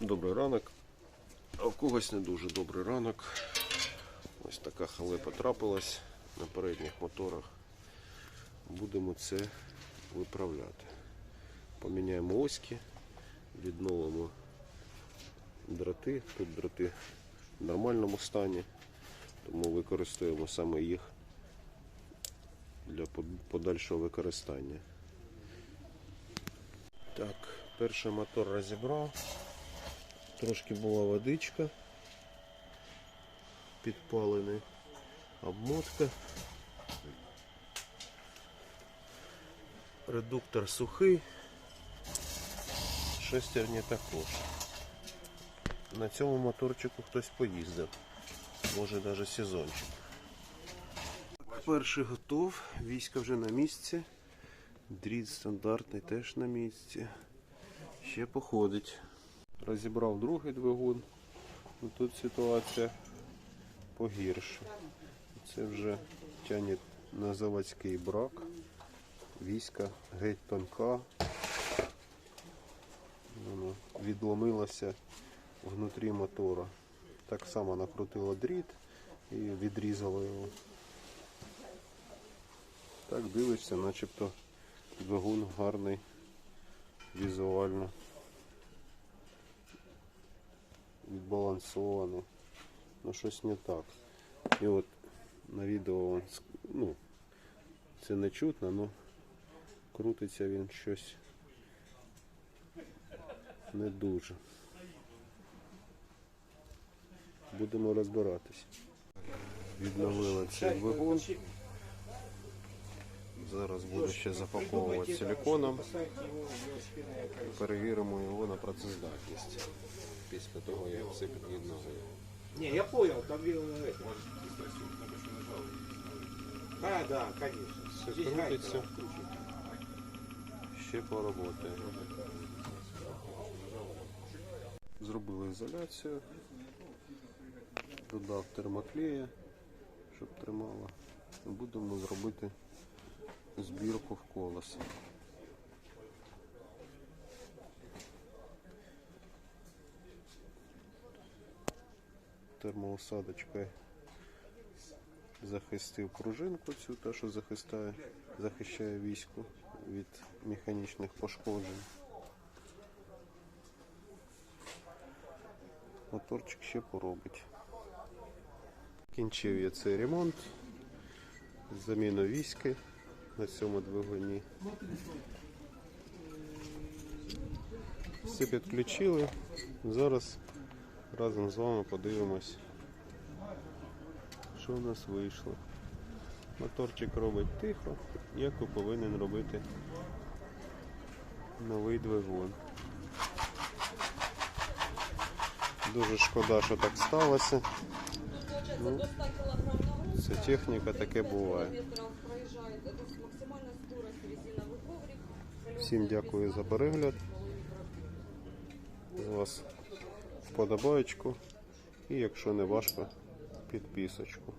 Добрий ранок. А у когось не дуже добрий ранок. Ось така халепа трапилась на передніх моторах. Будемо це виправляти. Поміняємо оськи, відновимо дроти. Тут дроти в нормальному стані, тому використовуємо саме їх для подальшого використання. Так, перший мотор розібрав. Трошки була водичка, підпалений, обмотка. Редуктор сухий, шестерні також. На цьому моторчику хтось поїздив, може навіть сезончик. Перший готов, війська вже на місці. Дріт стандартний теж на місці. Ще походить. Розібрав другий двигун. Ну, Тут ситуація погірше. Це вже тягне на заводський брак. Війська геть тонка. Воно відломилося внутрі мотора. Так само накрутило дріт і відрізало його. Так дивишся, начебто двигун гарний візуально. Відбалансований. Ну щось не так. І от на відео ну, це не чутно, але крутиться він щось не дуже. Будемо розбиратись. Відновили цей двигун. Зараз буду ще запаковувати силиконом. Перевіримо його на працездатність. Після того, як все під'єднали. Не, я понял, там это. А, да, конечно. Все откручена. Ще поработаємо. Зробили ізоляцію. Додав термоклея, щоб тримало. Будемо зробити збірку в колеса. Термоусадочкою захистив пружинку цю, та що захистає, захищає військо від механічних пошкоджень. Моторчик ще поробить. Кінчив я цей ремонт. Заміну військи на цьому двигуні. Все підключили. Зараз разом з вами подивимось, що у нас вийшло. Моторчик робить тихо, як і повинен робити новий двигун. Дуже шкода, що так сталося. Ну, це техніка, таке буває. Всім дякую за перегляд. З вас вподобаєчку і якщо не важко, підписочку.